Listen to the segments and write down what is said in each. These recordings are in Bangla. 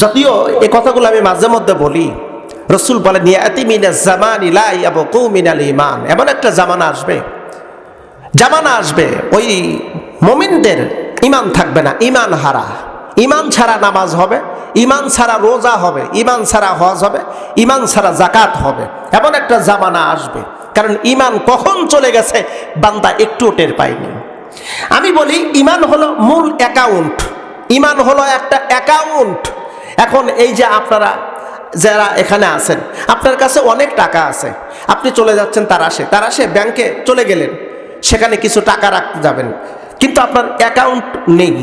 যদিও এই কথাগুলো আমি মাঝে মধ্যে বলি, রসুল বলেন মিনা ইমান এমন একটা জামানা আসবে। জামানা আসবে, ওই মমিনদের ইমান থাকবে না ইমান হারা। ইমান ছাড়া নামাজ হবে ইমান ছাড়া রোজা হবে ইমান ছাড়া হজ হবে ইমান ছাড়া জাকাত হবে। এমন একটা জামানা আসবে। কারণ ইমান কখন চলে গেছে, বান্দা একটু টের পায়নি। আমি বলি ইমান হলো মূল অ্যাকাউন্ট। ইমান হলো একটা অ্যাকাউন্ট। এখন এই যে আপনারা যারা এখানে আছেন, আপনার কাছে অনেক টাকা আছে। আপনি চলে যাচ্ছেন তারাসে তারাসে ব্যাংকে চলে গেলেন, সেখানে কিছু টাকা রাখতে যাবেন। কিন্তু আপনার অ্যাকাউন্ট নেই।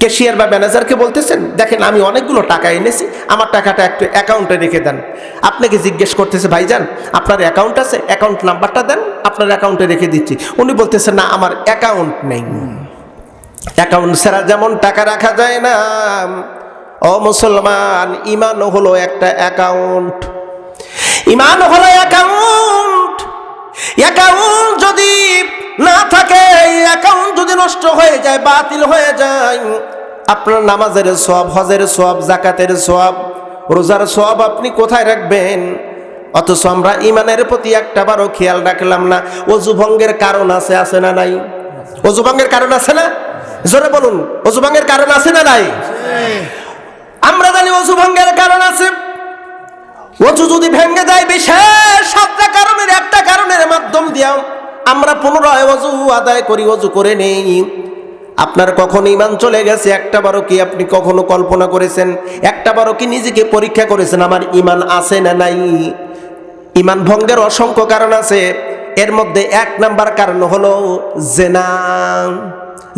ক্যাশিয়ার বা ম্যানেজারকে বলতেছেন, দেখেন, আমি অনেকগুলো টাকা এনেছি, আমার টাকাটা একটু অ্যাকাউন্টে রেখে দেন। আপনাকে জিজ্ঞেস করতেছে, ভাইজান, আপনার অ্যাকাউন্ট আছে? অ্যাকাউন্ট নাম্বারটা দেন, আপনার অ্যাকাউন্টে রেখে দিচ্ছি। উনি বলতেছেন না, আমার অ্যাকাউন্ট নেই। অ্যাকাউন্ট ছাড়া যেমন টাকা রাখা যায় না ও মুসলমান ইমান হলো একটা অ্যাকাউন্ট ইমান হলো অ্যাকাউন্ট অ্যাকাউন্ট যদি না থাকে অ্যাকাউন্ট যদি নষ্ট হয়ে যায়, বাতিল হয়ে যায়, আপনার নামাজের সব হজের সব জাকাতের সব রোজার সব আপনি কোথায় রাখবেন? অথচ আমরা ইমানের প্রতি একটা বারও খেয়াল রাখলাম না। অজু ভঙ্গের কারণ আছে আছে না নাই? অজু ভঙ্গের কারণ আছে না? জোরে বলুন, অজু ভঙ্গের কারণ আছে না নাই? আমরা জানি অজু ভঙ্গের কারণ আছে। অজু যদি ভেঙে যায় বিশেষ সাতটা কারণের, একটা কারণের মাধ্যম দিয়া আমরা পুনরায় অজু আদায় করি, অজু করে নেই। আপনার কখন ইমান চলে গেছে? একটা বারও কি আপনি কখনো কল্পনা করেছেন? একটা বারও কি নিজেকে পরীক্ষা করেছেন? আমার ইমান আছে না নাই? ইমান ভঙ্গের অসংখ্য কারণ আছে। এর মধ্যে এক নাম্বার কারণ হলো জেনা।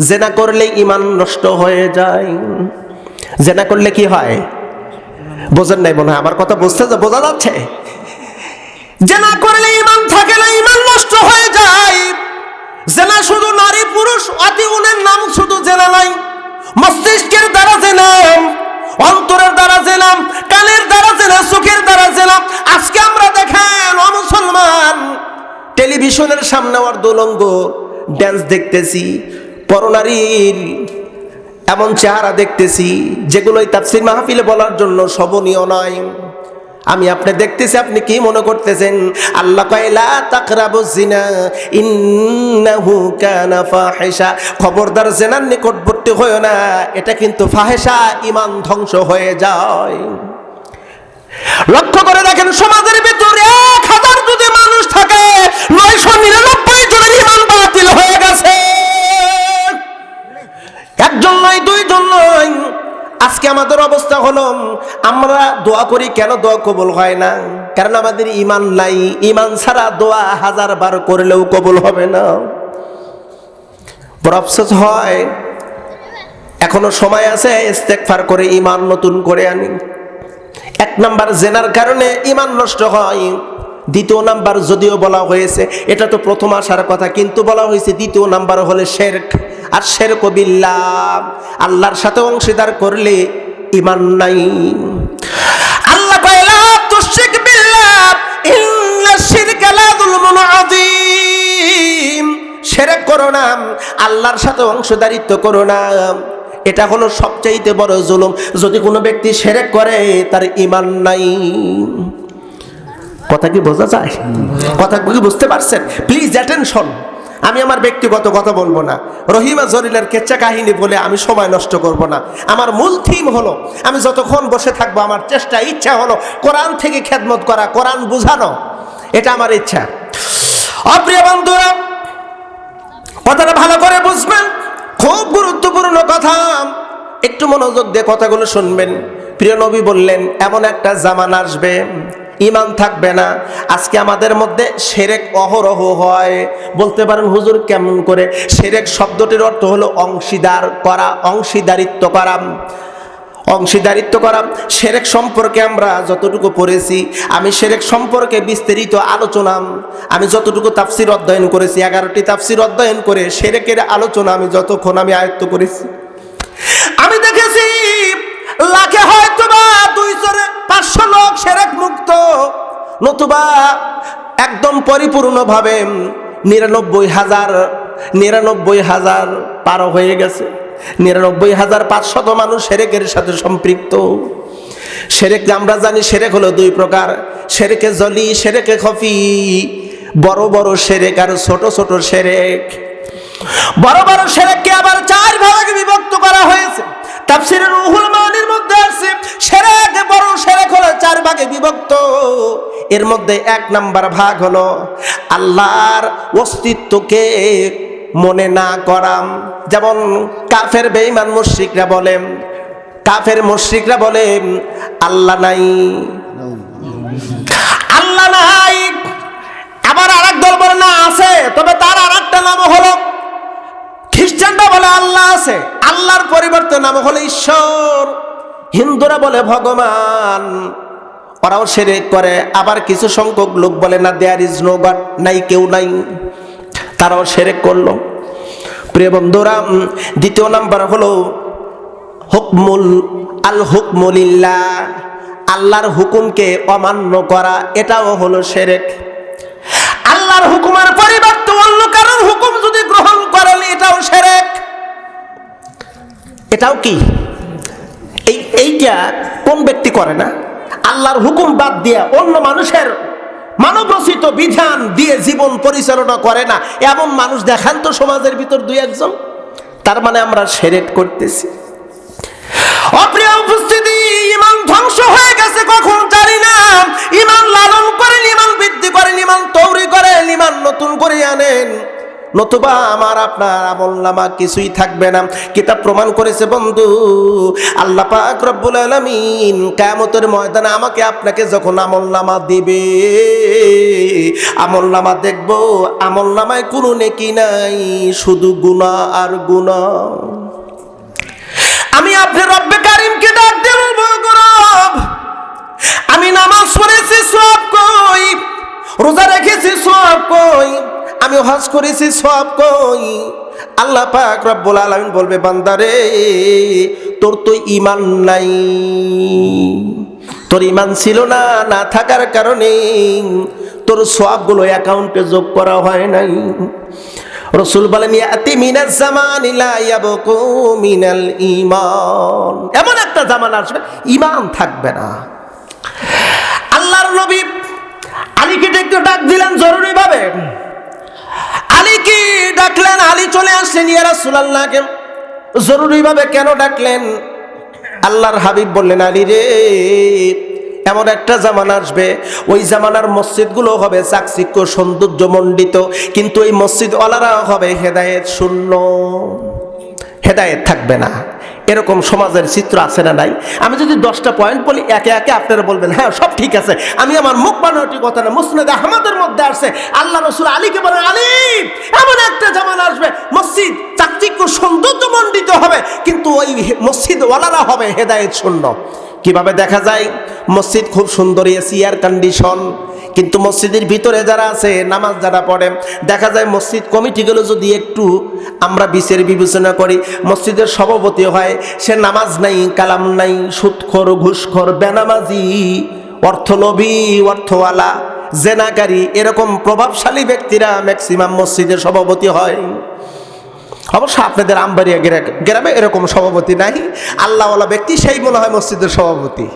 জেনা করলে ইমান নষ্ট হয়ে যায়। জেনা করলে কি হয়? বোঝেন নাই মনে হয়। আমার কথা বুঝতে বোঝা যাচ্ছে। জেনা করলে ইমান থাকে না, ইমান নষ্ট হয়ে যায়। জেনা শুধু নারী পুরুষ, অতি উনের নাম শুধু জেনা নাই। মস্তিষ্কের দ্বারা জেনা, অন্তরের দ্বারা জেনাম কানের দ্বারা জেনা, চোখের দ্বারা জেনাম আজকে আমরা দেখেন, ও মুসলমান, টেলিভিশনের সামনে আমার দোলঙ্গ ড্যান্স দেখতেছি, পরনারীর এমন চেহারা দেখতেছি, যেগুলোই তাফসির মাহফিলে বলার জন্য শোভনীয় নয়। আমি আপনি দেখতেছি, আপনি কি মনে করতেছেন? আল্লাহ কয়লা তাকরাবু জিনা ইন্নাহু কানা ফাহিশা। খবরদার জেনার নিকটবর্তী হয় না, এটা কিন্তু ফাহেশা ইমান ধ্বংস হয়ে যায়। লক্ষ্য করে দেখেন, সমাজের ভিতরে দোয়া করি কেন দোয়া কবুল হয় না? কারণ আমাদের ইমান নাই। ইমান ছাড়া দোয়া হাজার বার করলেও কবুল হবে না। বড় আফসোস হয়। এখনও সময় আছে ইস্তেকফার করে ইমান নতুন করে আনি। এক নাম্বার জেনার কারণে ইমান নষ্ট হয়। দ্বিতীয় নাম্বার যদিও বলা হয়েছে, এটা তো প্রথম আসার কথা, কিন্তু বলা হয়েছে দ্বিতীয় নাম্বার হলে শেরক। আর শেরক বিল্লাহ, আল্লাহর সাথে অংশীদার করলে ইমান নাই। আল্লাহর সাথে অংশীদারিত্ব করো না। এটা হলো সবচাইতে বড় জুলুম। যদি কোনো ব্যক্তি সেরেক করে, তার ইমান নাই। কথা কি বোঝা যায়? কথা কি বুঝতে পারছেন? প্লিজ অ্যাটেনশন আমি আমার ব্যক্তিগত কথা বলব না। রহিমা জরিলের কেচ্চা কাহিনী বলে আমি সময় নষ্ট করব না। আমার মূল থিম হলো, আমি যতক্ষণ বসে থাকব, আমার চেষ্টা, ইচ্ছা হলো কোরআন থেকে খেদমত করা, কোরআন বুঝানো। এটা আমার ইচ্ছা। অপ্রিয় বন্ধুরা কথাটা ভালো করে বুঝবেন। খুব গুরুত্বপূর্ণ কথা। একটু মনোযোগ দিয়ে কথাগুলো শুনবেন। প্রিয় নবী বললেন, এমন একটা জামান আসবে ইমান থাকবে না। আজকে আমাদের মধ্যে সেরেক অহরহ হয়। বলতে পারেন, হুজুর, কেমন করে? সেরেক শব্দটির অর্থ হলো অংশীদার করা, অংশীদারিত্ব করা। অংশীদারিত্ব করা। সেরেক সম্পর্কে আমরা যতটুকু পড়েছি, আমি সেরেক সম্পর্কে বিস্তারিত আলোচনা, আমি যতটুকু তাফসির অধ্যয়ন করেছি, এগারোটি তাফসির অধ্যয়ন করে সেরেকের আলোচনা আমি যতক্ষণ আমি আয়ত্ত করেছি। আমি দেখেছি, লাখে হয়তো বা দুইশো পাঁচশো লোক সেরেক মুক্ত, নতুবা একদম পরিপূর্ণভাবে নিরানব্বই হাজার নিরানব্বই হাজার পার হয়ে গেছে। নিরানব্বই হাজার পাঁচশত মানুষ সেরেকের সাথে সম্পৃক্ত। সেরেক আমরা জানি সেরেক হলো দুই প্রকার। সেরেকে জলি, সেরেকে খফি। বড় বড় সেরেক আর ছোট ছোট সেরেক। বড় বড় সেরেককে আবার চার ভাগে বিভক্ত করা হয়েছে। তাফসিরের রুহুল মানির মধ্যে আছে, সেরেক বড়, সেরেক হলো চার ভাগে বিভক্ত। এর মধ্যে এক নাম্বার ভাগ হলো আল্লাহর অস্তিত্বকে মনে না করাম। যেমন কাফের বেঈমান মুশরিকরা বলেন কাফের মুশরিকরা বলে, আল্লাহ নাই। আল্লাহ নাই। আবার আরেক দল বলে, না, আছে। তবে তার আর একটা নাম হলো, খ্রিস্টানরা বলে, আল্লাহ আছে। আল্লাহর পরিবর্তে নাম হলো ঈশ্বর। হিন্দুরা বলে, ভগবান। ওরাও সেরে করে। আবার কিছু সংখ্যক লোক বলে, না দেয়ার ইজ নো গড নাই, কেউ নাই। তারাও সেরেক করল। প্রিয় বন্ধুরা দ্বিতীয় নাম্বার হলো হুকমুল, আল হুকমুলিল্লাহ, আল্লাহর হুকুমকে অমান্য করা, এটাও হলো সেরেক। আল্লাহর হুকুমের পরিবর্তে অন্য কারোর হুকুম যদি গ্রহণ করেন, এটাও সেরেক। এটাও কি? এই, এইটা কোন ব্যক্তি করে না? আল্লাহর হুকুম বাদ দিয়ে অন্য মানুষের মানবরচিত বিধান দিয়ে জীবন পরিচালনা করে না। এমন মানুষ দেখান তো সমাজের ভিতর দুই একজন। তার মানে আমরা সেরেট করতেছি। অপ্রিয় উপস্থিতি, ইমান ধ্বংস হয়ে গেছে কখন জানি না। ইমান লালন করেন, ইমান বৃদ্ধি করেন, ইমান তৈরি করেন, ইমান নতুন করে আনেন। নতুবা আমার আপনার আমল নামা কিছুই থাকবে না। কিতাব প্রমাণ করেছে, বন্ধু, আল্লাহ পাক রব্বুল আলামিন কিয়ামতের ময়দানে আমাকে আপনাকে যখন আমল নামা দিবে, আমল নামা দেখব, আমল নামায় কোনো নেকি নাই, শুধু গুনাহ আর গুনাহ। আমি আপনি রব্বে কারিমকে ডাক দেব আমি নামাজ পড়েছি, সব কই। আমি হজ করেছি সব কই। আল্লাহ পাক রব্বুল আলামিন বলবে, বান্দারে, তোর তো ইমান নাই। তোর ইমান ছিল না না থাকার কারণে তোর সবগুলো অ্যাকাউন্টে যোগ করা হয় নাই। রসুল বলেন, ইয়াতি মিনাজ জামানি লা ইয়াবকু মিনাল ঈমান। এমন একটা জামান আসবে, ঈমান থাকবে না। আল্লাহর নবী আলীকে একটু ডাক দিলেন জরুরি ভাবে আলী কি ডাকলেন? আলী চলে আসলেন ইয়ারা সুলাল্লাহকে জরুরি ভাবে কেন ডাকলেন? আল্লাহর হাবিব বললেন, আলী রে, এমন একটা জামানা আসবে। ওই জামানার মসজিদগুলো হবে চাকচিক্য, সৌন্দর্য মণ্ডিত, কিন্তু ওই মসজিদ ওয়ালারা হবে হেদায়েত শূন্য। হেদায়েত থাকবে না। এরকম সমাজের চিত্র আছে না নাই? আমি যদি দশটা পয়েন্ট বলি, একে একে আপনারা বলবেন হ্যাঁ সব ঠিক আছে। আমি আমার মুখ বানানোটি কথা না, মুসনেদ আহমদের মধ্যে আসছে। আল্লাহ রসুল আলীকে বলেন আলী এমন একটা জামানা আসবে, মসজিদ চাকচিক্য সৌন্দর্য মণ্ডিত হবে, কিন্তু ওই মসজিদ ওয়ালারা হবে হেদায়েত শূন্য। কীভাবে দেখা যায়? মসজিদ খুব সুন্দর এসি এয়ার কন্ডিশন কিন্তু মসজিদের ভিতরে যারা আছে, নামাজ যারা পড়ে, দেখা যায় মসজিদ কমিটিগুলো যদি একটু আমরা বিচার বিবেচনা করি, মসজিদের সভাপতি হয়, সে নামাজ নাই, কালাম নাই, সুৎখর, ঘুষখর, বেনামাজি অর্থলোভী অর্থওয়ালা, জেনাকারী, এরকম প্রভাবশালী ব্যক্তিরা ম্যাক্সিমাম মসজিদের সভাপতি হয়। অবশ্য আপনাদের আমবাড়িয়া গ্রা- গ্রামে এরকম সভাপতি নাই। আল্লাহওয়ালা ব্যক্তি সেই মনে হয় মসজিদের সভাপতি।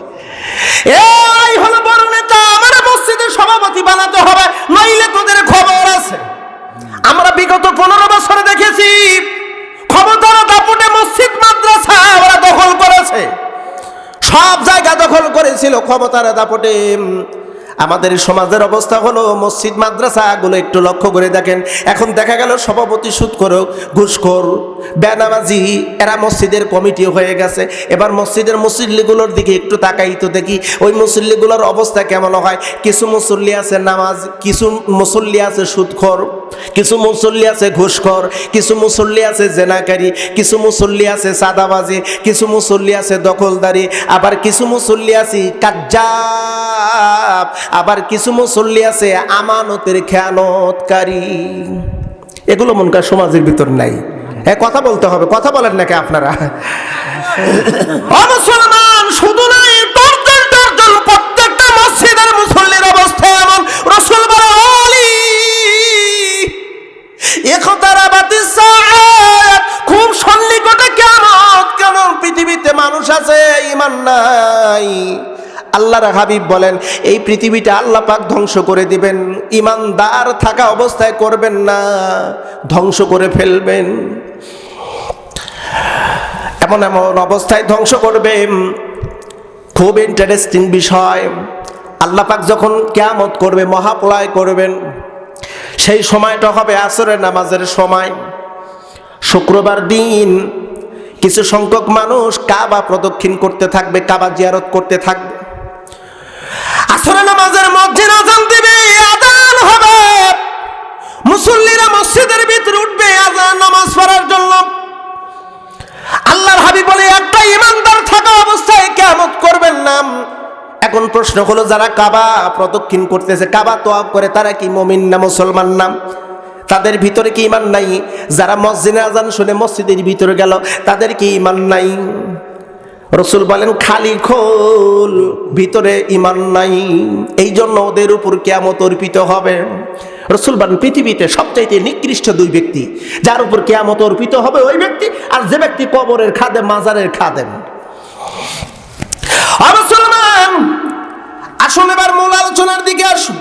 হলো বড় নেতা আমার মসজিদের সভাপতি বানাতে হবে, নইলে তোদের খবর আছে। আমরা বিগত পনেরো বছরে দেখেছি, ক্ষমতার দাপটে মসজিদ, মাদ্রাসা ওরা দখল করেছে। সব জায়গা দখল করেছিল ক্ষমতার দাপটে। আমাদের সমাজের অবস্থা হলো মসজিদ মাদ্রাসাগুলো একটু লক্ষ্য করে দেখেন। এখন দেখা গেল সভাপতি সুদ করো ঘুষখোর বেনামাজি, এরা মসজিদের কমিটি হয়ে গেছে। এবার মসজিদের মুসল্লিগুলোর দিকে একটু তাকাই তো দেখি, ওই মুসল্লিগুলোর অবস্থা কেমন হয়? কিছু মুসল্লি আছে নামাজ, কিছু মুসল্লি আছে সুদখোর কিছু মুসল্লি আছে ঘুষখোর কিছু মুসল্লি আছে জেনাকারী, কিছু মুসল্লি আছে সাদাবাজি, কিছু মুসল্লি আছে দখলদারি, আবার কিছু মুসল্লি আছে কাজ্জাব। আবার কিছু মুসল্লি আছে আমানতের খেয়ানতকারী। এগুলো মনকার সমাজের ভিতর নাই। হ্যাঁ কথা বলতে হবে কথা বলেন নাকি আপনারা? মুসলমান শুধু নাই দর্জন দর্জন প্রত্যেকটা মসজিদের মুসল্লির অবস্থা এমন। রসুল বলে "ওলি, ইখতারাবাতিস আল্লাহর হাবিব বলেন, এই পৃথিবীটা আল্লাহ পাক ধ্বংস করে দিবেন। ইমানদার থাকা অবস্থায় করবেন না, ধ্বংস করে ফেলবেন। এমন এমন অবস্থায় ধ্বংস করবে খুব ইন্টারেস্টিং বিষয়। আল্লাহ পাক যখন কেয়ামত করবে, মহাপ্রলয় করবেন, সেই সময়টা হবে আসরের নামাজের সময়। শুক্রবার দিন কিছু সংখ্যক মানুষ কাবা প্রদক্ষিণ করতে থাকবে, কাবা জিয়ারত করতে থাকবে। আসরের নামাজের মসজিদ আজান দিবে, আজান হবে। মুসল্লিরা মসজিদের ভিতরে উঠবে, আজান নামাজ পড়ার জন্য। আল্লাহর হাবিব বলে একটা ইমানদার থাকা অবস্থায় কেমত করবেন না। এখন প্রশ্ন হলো, যারা কাবা প্রদক্ষিণ করতেছে, কাবা তোয়াব করে, তারা কি মমিন না মুসলমান নাম তাদের ভিতরে কি ইমান নাই? যারা মসজিদে আজান শুনে মসজিদের ভিতরে গেল, তাদের কি ইমান নাই? রসুল বলেন, খালি খোল, ভিতরে ইমান নাই। এই জন্য ওদের উপর কেয়ামত অর্পিত হবে। রসুল বলেন, পৃথিবীতে সবচাইতে নিকৃষ্ট দুই ব্যক্তি, যার উপর কেয়ামত অর্পিত হবে ওই ব্যক্তি, আর যে ব্যক্তি কবরের খাদে মাজারের খাদেন আসুন এবার মূল আলোচনার দিকে আসুন।